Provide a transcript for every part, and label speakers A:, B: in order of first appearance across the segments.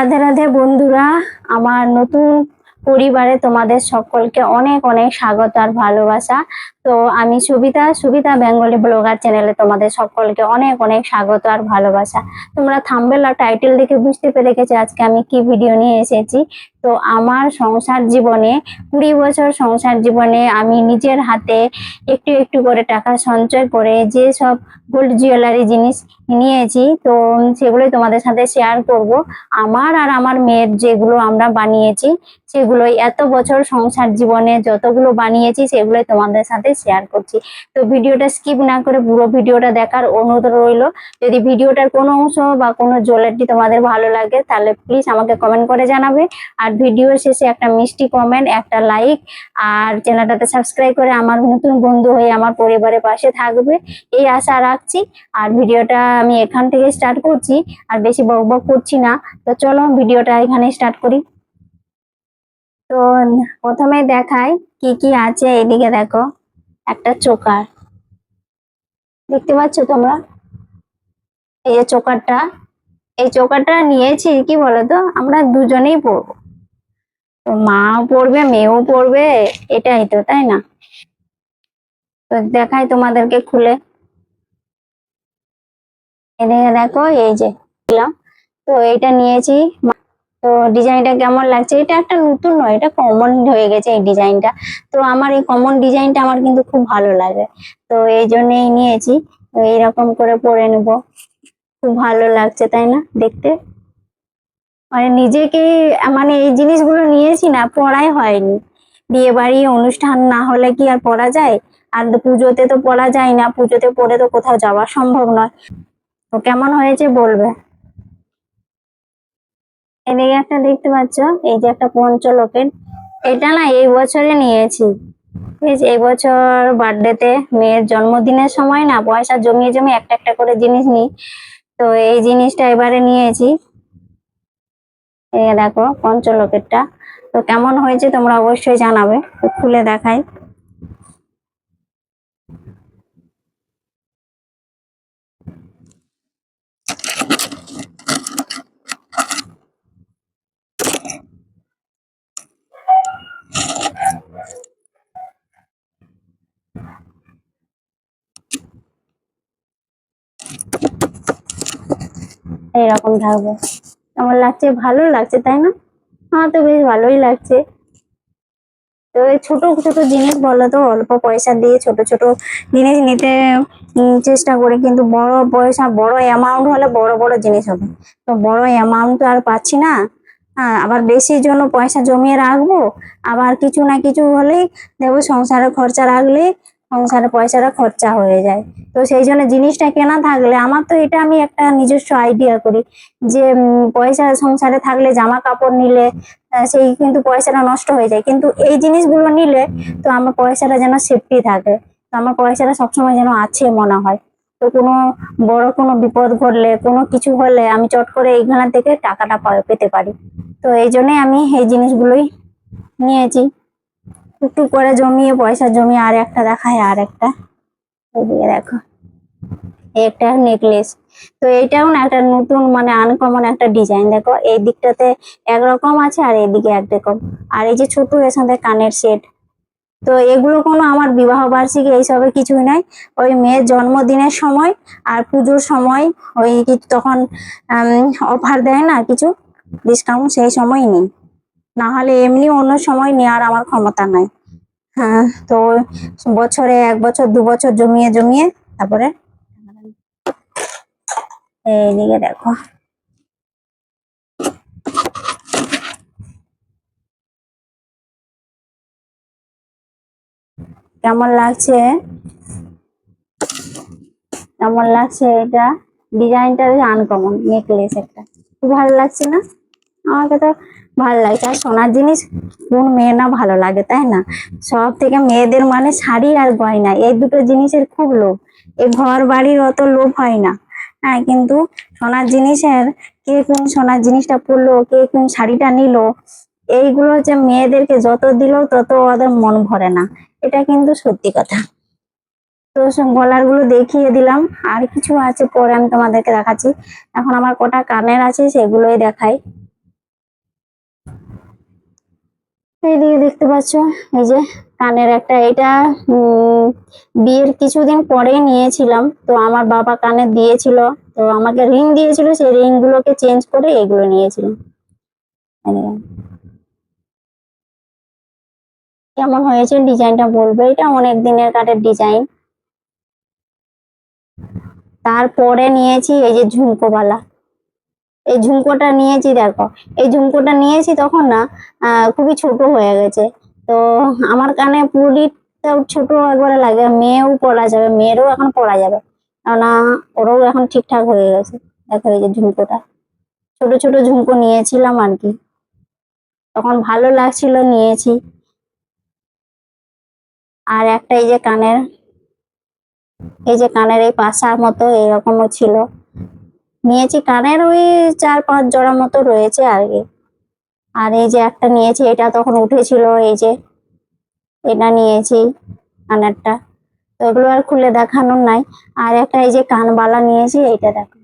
A: রাধে রাধে বন্ধুরা, আমার নতুন পরিবারে তোমাদের সকলকে অনেক অনেক স্বাগত আর ভালোবাসা। তো আমি সুবিধা সুবিতা বেঙ্গলি ব্লগার চ্যানেলে তোমাদের সকলকে অনেক অনেক স্বাগত আর ভালোবাসা। তোমরা থাম্বেল আর টাইটেল দেখে বুঝতে পেরে গেছো আজকে আমি কি ভিডিও নিয়ে এসেছি। তো আমার সংসার জীবনে কুড়ি বছর সংসার জীবনে আমি নিজের হাতে একটু একটু করে টাকা সঞ্চয় করে যে সব গোল্ড জুয়েলারি জিনিস নিয়েছি, তো সেগুলোই তোমাদের সাথে শেয়ার করব। আমার আর আমার মেয়ের যেগুলো আমরা বানিয়েছি, সেগুলোই এত বছর সংসার জীবনে যতগুলো বানিয়েছি, সেগুলোই তোমাদের সাথে শেয়ার করছি। তো ভিডিওটা স্কিপ না করে পুরো ভিডিওটা দেখার অনুরোধ রইল। যদি ভিডিওটার কোনো অংশ বা কোনো জুয়েলারি তোমাদের ভালো লাগে, তাহলে প্লিজ আমাকে কমেন্ট করে জানাবে। আর ভিডিওর শেষে একটা মিষ্টি কমেন্ট একটা লাইক আর চ্যানেলটাতে সাবস্ক্রাইব করে আমার নতুন বন্ধু হয়ে আমার পরিবারের পাশে থাকবে। এই আশা রাখছি আর ভিডিওটা আমি এখান থেকে স্টার্ট করছি আর বেশি বক বক করছি না। তো চলো ভিডিওটা এখানে স্টার্ট করি। তো প্রথমে দেখাই কি কি আছে এদিকে দেখো। একটা চোকার। দেখতে পাচ্ছ তোমরা? এই যে চোকারটা। এই চোকারটা নিয়েছি কি বলতো? আমরা দুজনেই পরবো। তো মাও পড়বে, মেয়েও পড়বে, এটাই তো, তাই না? তো দেখাই তোমাদেরকে খুলে। এদিকে দেখো, এই যে তো এইটা নিয়েছি। তো ডিজাইনটা কেমন লাগছে? এটা একটা নতুন নয়, এটা কমন হয়ে গেছে এই ডিজাইনটা। তো আমার এই কমন ডিজাইনটা আমার কিন্তু খুব ভালো লাগে। তো এই জন্যেই নিয়েছি। এইরকম করে পরে নেব। খুব ভালো লাগছে, তাই না? দেখতে। মানে নিজেকে মানে এই জিনিসগুলো নিয়েছি না, পড়াই হয়নি। বিয়ে বাড়ি অনুষ্ঠান না হলে কি আর পড়া যায়? আর পুজোতে তো পড়া যায় না, পুজোতে পড়ে তো কোথাও যাওয়া সম্ভব নয়। তো কেমন হয়েছে বলবে? এদিকে একটা দেখতে পাচ্ছ, এই যে একটা পঞ্চলোকের। এটা না এই বছরে নিয়েছি। এই বছর বার্থডেতে মেয়ের জন্মদিনের সময় না পয়সা জমিয়ে জমিয়ে একটা একটা করে জিনিস নিই। তো এই জিনিসটা এবারে নিয়েছি। এই দেখো পঞ্চলোকেরটা। তো কেমন হয়েছে তোমরা অবশ্যই জানাবে খুলে দেখাই। এইরকম থাকবে। কেমন লাগছে, ভালো লাগছে, তাই না? আমার তো বেশ ভালোই লাগছে। তো ছোট ছোট জিনিস বলো তো, অল্প পয়সা দিয়ে ছোট ছোট জিনিস নিতে চেষ্টা করি, কিন্তু বড় পয়সা, বড় অ্যামাউন্ট হলে বড় বড় জিনিস হবে। তো বড় অ্যামাউন্ট তো আর পাচ্ছি না। হ্যাঁ আবার বেশির জন্য পয়সা জমিয়ে রাখব, আবার কিছু না কিছু হলেই দেখব সংসারের খরচা রাখলে সংসারে পয়সাটা খরচা হয়ে যায়। তো সেই জন্য জিনিসটা কেনা থাকলে আমার তো এটা আমি একটা নিজস্ব আইডিয়া করি যে পয়সা সংসারে থাকলে জামা কাপড় নিলে সেই কিন্তু পয়সাটা নষ্ট হয়ে যায়। কিন্তু এই জিনিসগুলো নিলে তো আমার পয়সাটা যেন সেফটি থাকে। তো আমার পয়সাটা সবসময় যেন আছে মনে হয়। তো কোনো বড় কোনো বিপদ ঘটলে, কোনো কিছু হলে আমি চট করে এইখান থেকে টাকাটা পেতে পারি। তো এই জন্যই আমি এই জিনিসগুলোই নিয়েছি। একটু করে জমিয়ে পয়সা জমিয়ে আর একটা দেখায় আর একটা। এদিকে দেখো। একটা নেকলেস তো এইটাও না একটা নতুন মানে আনকমন একটা ডিজাইন দেখো, এই দিকটাতে একরকম আছে আর এইদিকে একরকম। আর এই যে ছোট সাথে কানের সেট তো এগুলো কোনো আমার বিবাহ বার্ষিকী এইসবে কিছুই নাই। ওই মেয়ের জন্মদিনের সময় আর পুজোর সময় ওই তখন অফার দেয় না কিছু। ডিসকাউন্ট সেই সময় নিই। না হলে এমনি অন্য সময় নেওয়ার আমার ক্ষমতা নাই। হ্যাঁ তো বছরে এক বছর, দু বছর জমিয়ে জমিয়ে তারপরে এইদিকে দেখো। কেমন লাগছে? কেমন লাগছে এটা? ডিজাইনটা আনকমন নেকলেস একটা। খুব ভালো লাগছে না? আমাকে তো ভালো লাগছে আর সোনার জিনিস কোন মেয়ে না ভালো লাগে, তাই না? সব থেকে মেয়েদের মানে শাড়ি আর গয়না, এই দুটো জিনিসের খুব লোভ। এই ঘর বাড়ির অত লোভ হয় না। হ্যাঁ কিন্তু সোনার জিনিসের কে কোন সোনার জিনিসটা পরলো, কে কোন শাড়িটা নিল, এইগুলো হচ্ছে মেয়েদেরকে যত দিল তত ওদের মন ভরে না। এটা কিন্তু সত্যি কথা। তো গলারগুলো দেখিয়ে দিলাম। আর কিছু আছে পরে আমি তোমাদেরকে দেখাচ্ছি। এখন আমার কটা কানের আছে সেগুলোই দেখাই। এইদিকে দেখতে পাচ্ছ, এই যে কানের একটা, এটা বিয়ের কিছুদিন পরেই নিয়েছিলাম, তো আমার বাবা কানে দিয়েছিল, তো আমাকে রিং দিয়েছিল, সেই রিং গুলোকে চেঞ্জ করে এগুলো নিয়েছিলাম। কেমন হয়েছে ডিজাইনটা বলবে? এটা অনেক দিনের কাঠের ডিজাইন। তারপরে নিয়েছি এই যে ঝুমকোবালা। এই ঝুমকোটা নিয়েছি দেখো। এই ঝুমকোটা নিয়েছি তখন না খুবই ছোট হয়ে গেছে। তো আমার কানে পুরীটাও ছোট একবারে লাগে, মেয়েও পরা যাবে, মেয়েরও এখন পরা যাবে। কেননা ওরও এখন ঠিকঠাক হয়ে গেছে, দেখো এই যে ঝুমকোটা। ছোট ছোট ঝুমকো নিয়েছিলাম আর কি। তখন ভালো লাগছিল নিয়েছি। আর একটা এই যে কানের, এই যে কানের এই পাশার মতো এরকমও ছিল। নিয়েছি, কানের ওই চার পাঁচ জোড়া মতো রয়েছে আর কি। আর এই যে একটা নিয়েছি, এটা তখন উঠেছিল, এই যে এটা নিয়েছি কানেরটা। তো এগুলো আর খুলে দেখানোর নাই। আর একটা এই যে কানবালা নিয়েছি, এইটা দেখো।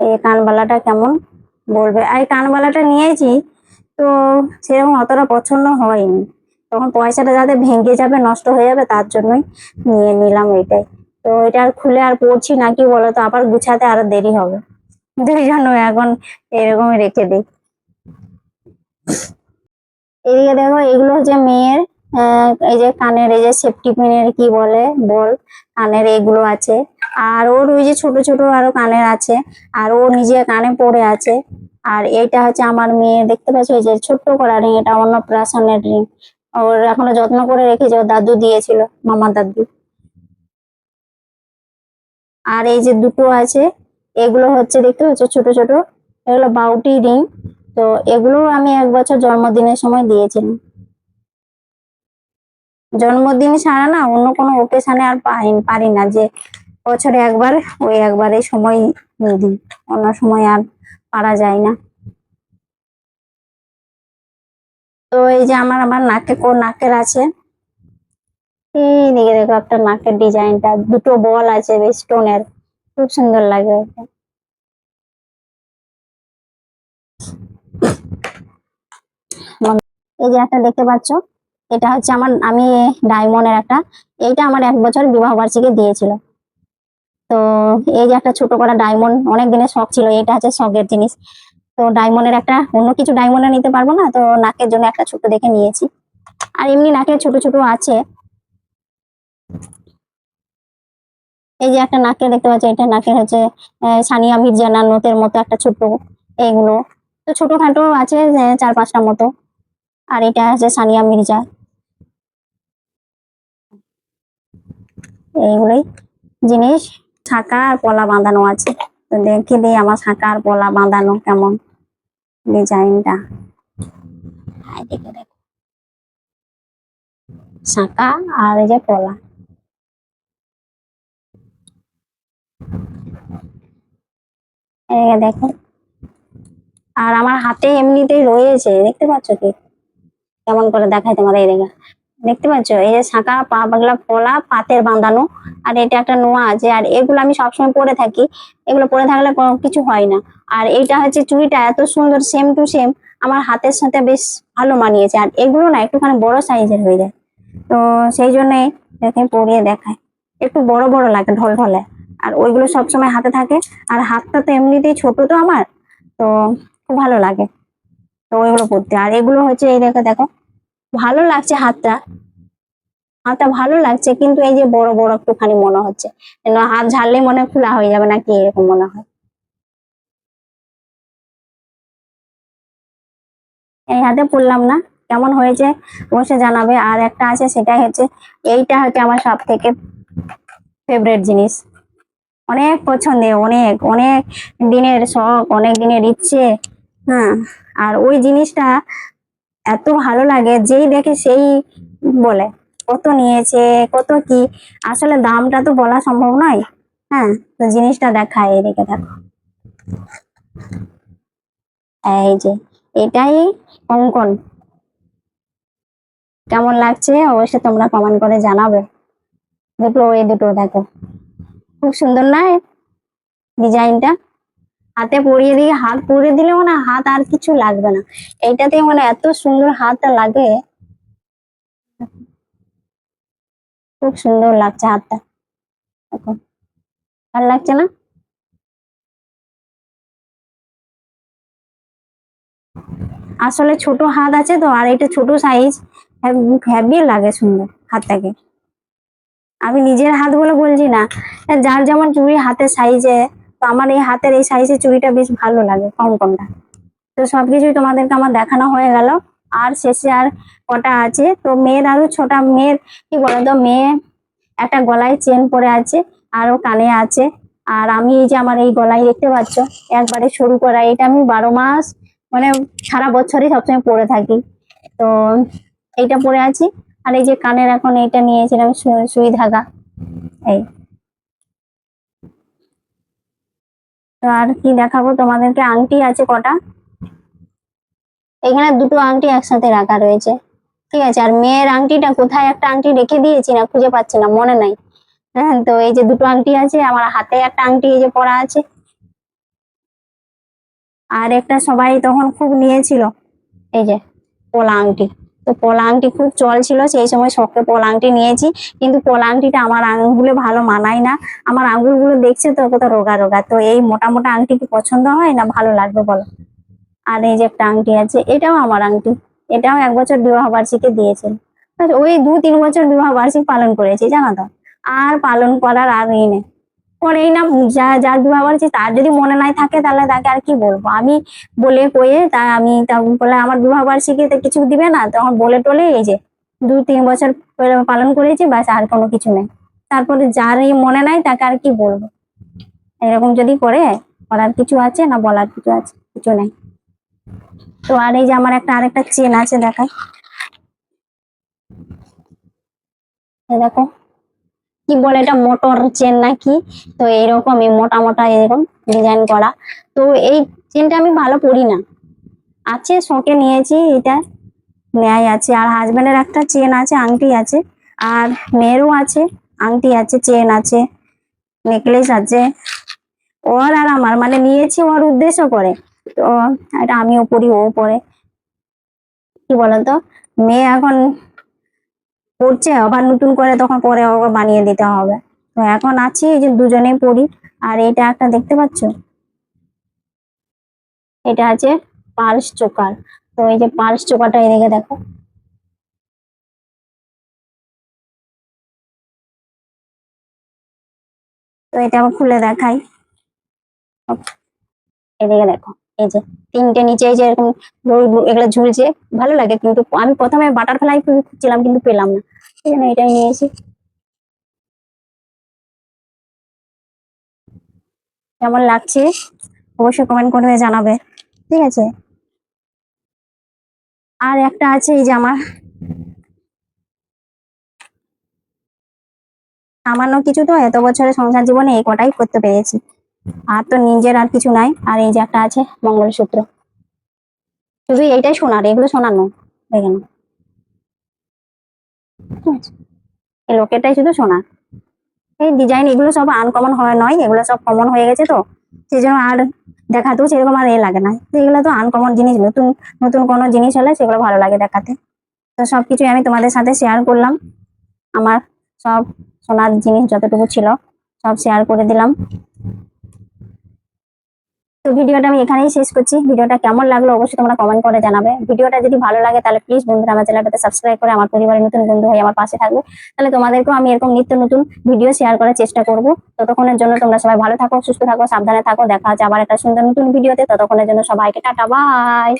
A: এই কানবালাটা কেমন বলবে? আর এই কানবালাটা নিয়েছি, তো সেরকম অতটা পছন্দ হয়নি। তখন পয়সাটা যাতে ভেঙে যাবে, নষ্ট হয়ে যাবে, তার জন্যই নিয়ে নিলাম এটাই তো এটা আর খুলে আর পড়ছি না, কি বলতো? আবার গুছাতে আরও দেরি হবে। সেই জন্য এখন এরকমই রেখে দিই। এদিকে দেখো, এগুলো হচ্ছে মেয়ের এই যে কানের, এই যে সেফটি পিনের কি বলে, বল, কানের এগুলো আছে। আর ওর ওই যে ছোট ছোট আরও কানের আছে, আর ও নিজে কানে পড়ে আছে। আর এইটা হচ্ছে আমার মেয়ে, দেখতে পাচ্ছ? এই যে ছোট্ট করা রিং এটা অন্নপ্রাশনের রিং ওর এখনও যত্ন করে রেখেছে ওর দাদু দিয়েছিল, মামা দাদু। আর এই যে দুটো আছে, এগুলো হচ্ছে দেখতে পাচ্ছ ছোট ছোট, এগুলো বাউটি রিং। তো এগুলো আমি এক বছর জন্মদিনের সময় দিয়েছিলাম। জন্মদিন ছাড়া না অন্য কোনো ওকেশনে আর পাই পারি না যে বছরে একবার, ওই একবারে সময় দিই অন্য সময় আর পারা যায় না। তো এই যে আমার আমার নাকে কোন নাকের আছে? এই দিকে দেখো একটা নাকের ডিজাইনটা, দুটো বল আছে স্টোনের, খুব সুন্দর লাগে এই যে একটা দেখতে পাচ্ছ, এটা হচ্ছে আমার, আমি ডায়মন্ডের একটা, এইটা আমার এক বছর বিবাহ বার্ষিকী দিয়েছিল। তো এই যে একটা ছোট করা ডায়মন্ড, অনেক দিনের শখ ছিল এটা হচ্ছে শখের জিনিস। তো ডায়মন্ডের একটা অন্য কিছু ডায়মন্ডে নিতে পারব না, তো নাকের জন্য একটা ছোট দেখে নিয়েছি। আর এমনি নাকে ছোট ছোট আছে। এই যে একটা নাকে দেখতে পাচ্ছি, এটা নাকের হচ্ছে সানিয়া মির্জা নতের মতো একটা ছোট এইগুলো তো ছোটখাটো আছে চার পাঁচটা মতো। আর এটা আছে সানিয়া মির্জা। এইগুলোই জিনিস। শাঁকা আর পলা বাঁধানো আছে। তো দেখে দিই আমার শাঁকা আর পলা বাঁধানো কেমন। ডিজাইনটা দেখে, দেখো। শাঁকা আর এই যে কলা। দেখো। আর আমার হাতে এমনিতেই রয়েছে, দেখতে পাচ্ছ কি? কেমন করে দেখায় তোমার এই দেখে দেখতে পাচ্ছ? এই যে শাঁখা, পা বাগলা পলা পাতের বাঁধানো আর এটা একটা নোয়া আছে। আর এগুলো আমি সবসময় পরে থাকি। এগুলো পরে থাকলে কিছু হয় না। আর এইটা হচ্ছে চুড়িটা এত সুন্দর সেম টু সেম আমার হাতের সাথে বেশ ভালো মানিয়েছে। আর এগুলো না একটুখানি বড় সাইজের হয়ে যায়। তো সেই জন্যই দেখে পরিয়ে দেখায় একটু বড় বড় লাগে, ঢল ঢলে। আর ওইগুলো সবসময় হাতে থাকে। আর হাতটা তো এমনিতেই ছোট তো আমার। তো খুব ভালো লাগে। তো ওইগুলো পরতে। আর এগুলো হচ্ছে, এই দেখো দেখো। ভালো লাগছে হাতটা। হাতটা ভালো লাগছে, কিন্তু এই যে বড় বড় একটুখানি মনে হচ্ছে। হাত ঝাড়লেই মনে খোলা হয়ে যাবে নাকি এরকম মনে হয়। এই হাতে পড়লাম না, কেমন হয়েছে অবশ্যই জানাবে। আর একটা আছে, সেটাই হচ্ছে, এইটা হচ্ছে আমার সব থেকে ফেভারিট জিনিস। অনেক পছন্দের অনেক অনেক দিনের শখ, অনেক দিনের ইচ্ছে হ্যাঁ। আর ওই জিনিসটা এত ভালো লাগে, যেই দেখে সেই বলে, কত নিয়েছে, কত কি। আসলে দামটা তো বলা সম্ভব নয়। হ্যাঁ তো জিনিসটা দেখায় এদিকে দেখো। এই যে, এটাই অঙ্কন। কেমন লাগছে? অবশ্যই তোমরা কমেন্ট করে জানাবে। দুটো এই দুটো, দেখো। খুব সুন্দর না ডিজাইনটা হাতে পরিয়ে দিয়ে, হাত পরিয়ে দিলেও না হাত আর কিছু লাগবে না। এইটাতে মানে এত সুন্দর হাতটা লাগে। খুব সুন্দর লাগছে হাতটা। দেখো, ভালো লাগছে না? আসলে ছোট হাত আছে তো, আর এটা ছোট সাইজ হ্যাভি লাগে সুন্দর হাতটাকে। আমি নিজের হাত বলে বলছি না, যার যেমন চুড়ি হাতের সাইজে তো আমার এই হাতের এই সাইজের চুড়িটা বেশ ভালো লাগে কম তো সবকিছুই তোমাদেরকে আমার দেখানো হয়ে গেল। আর শেষে আর কটা আছে? তো মেয়ের আরও ছোটা মেয়ের, কি বলতো, মেয়ে একটা গলায় চেন পরে আছে, আরও কানে আছে। আর আমি এই যে আমার এই গলায় দেখতে পাচ্ছ, একবারে শুরু করা, এটা আমি বারো মাস মানে সারা বছরই সবসময় পরে থাকি। তো এইটা পরে আছি। আর এই যে কানের এখন এইটা নিয়েছিলাম সুই ধাগা। এই। তো আর কি দেখাবো? তোমাদেরকে আংটি আছে কটা? এখানে দুটো আংটি একসাথে রাখা রয়েছে। ঠিক আছে, আর মেয়ের আংটিটা কোথায়? একটা আংটি রেখে দিয়েছি না, খুঁজে পাচ্ছি না, মনে নাই। হ্যাঁ তো এই যে দুটো আংটি আছে, আমার হাতে একটা আংটি এই যে পরা আছে। আর একটা সবাই তখন খুব নিয়েছিল, এই যে, পলা আংটি। তো পলা আংটি খুব চল ছিল, সেই সময় শখে পলা আংটি নিয়েছি। কিন্তু পলা আংটিটা আমার আঙুলে ভালো মানায় না। আমার আঙুলগুলো দেখছে তো কত রোগা রোগা। তো এই মোটা মোটা আংটি কি পছন্দ হয় না ভালো লাগবে বলো? আর এই যে একটা আংটি আছে, এটাও আমার আংটি। এটাও এক বছর বিবাহ বার্ষিকী দিয়েছিল। ওই দু তিন বছর বিবাহ বার্ষিক পালন করেছি, জানো তো? আর পালন করার আর নেই। করেই না, যা যার বিবাহ বার্ষিক তার যদি মনে নাই থাকে, তাহলে তাকে আর কি বলব? আমি বলে কয়ে তা আমি তা বলে আমার বিবাহ বার্ষিকীতে কিছু দিবে না তখন বলে টলে এই যে দু, তিন বছর পালন করেছি ব্যাস আর কোনো কিছু নেই। তারপরে যার এই মনে নাই, তাকে আর কি বলব? এরকম যদি করে, করার কিছু আছে না বলার কিছু আছে? কিছু নেই। তো আর এই যে আমার একটা, আরেকটা চেন আছে, দেখাই। দেখো। কি বলে এটা? মোটর চেন নাকি? তো এইরকম এই মোটা মোটা এরকম ডিজাইন করা। তো এই চেনটা আমি ভালো পরি না। আছে, শখে নিয়েছি, এটা নেয় আছে। আর হাজবেন্ডের একটা চেন আছে, আংটি আছে। আর মেয়েরও আছে, আংটি আছে চেন আছে নেকলেস আছে। ওর আর আমার মানে নিয়েছি, ওর উদ্দেশ্য করে। তো এটা আমিও পরি, ও পরে। কি বলতো? মেয়ে এখন পড়ছে, আবার নতুন করে তখন পরে ওকে বানিয়ে দিতে হবে। তো এখন আছি, এই যে দুজনেই পড়ি। আর এটা একটা দেখতে পাচ্ছ? এটা আছে পালস চোকার। তো এই যে পালস চোকারটা এদিকে দেখো। তো এটা আবার খুলে দেখাই। এদিকে দেখো। এই যে তিনটে নিচে এই যে এরকম এগুলো ঝুলছে, ভালো লাগে কিন্তু আমি প্রথমে বাটারফ্লাই খুঁজছিলাম কিন্তু পেলাম না। এই জন্য এটাই নিয়েছি কেমন লাগছে অবশ্যই কমেন্ট করে জানাবে, ঠিক আছে? আর একটা আছে এই যে আমার সামান্য কিছু তো এত বছরের সংসার জীবনে এই কটাই করতে পেরেছি। আর তো নিজের আর কিছু নাই। আর এই যে একটা আছে, মঙ্গলসূত্র। শুধু এইটাই সোনার এগুলো সোনার নয় দেখে নাও। ঠিক আছে। এই লোকেরটাই শুধু সোনা এই ডিজাইন এগুলো সব আনকমন হয় নয়, এগুলো সব কমন হয়ে গেছে তো। সেই জন্য আর দেখাতেও সেরকম আর এ লাগে না। এগুলো তো আনকমন জিনিস, নতুন নতুন কোনো জিনিস হলে সেগুলো ভালো লাগে দেখাতে। তো সব সবকিছুই আমি তোমাদের সাথে শেয়ার করলাম। আমার সব সোনার জিনিস যতটুকু ছিল, সব শেয়ার করে দিলাম। তো ভিডিওটা আমি এখানেই শেষ করছি। ভিডিওটা কেমন লাগল অবশ্যই তোমরা কমেন্ট করে জানাবে। ভিডিওটা যদি ভালো লাগে তাহলে প্লিজ বন্ধুরা আমার চ্যানেলটাতে সাবস্ক্রাইব করে আমার পরিবারের নতুন বন্ধু হয়ে আমার পাশে থাকবে। তাহলে তোমাদেরকেও আমি এরকম নিত্য নতুন ভিডিও শেয়ার করার চেষ্টা করব। ততক্ষণের জন্য তোমরা সবাই ভালো থাকো, সুস্থ থাকো, সাবধানে থাকো। দেখা হচ্ছে আবার একটা সুন্দর নতুন ভিডিওতে ততক্ষণের জন্য সবাইকে টাটা বাই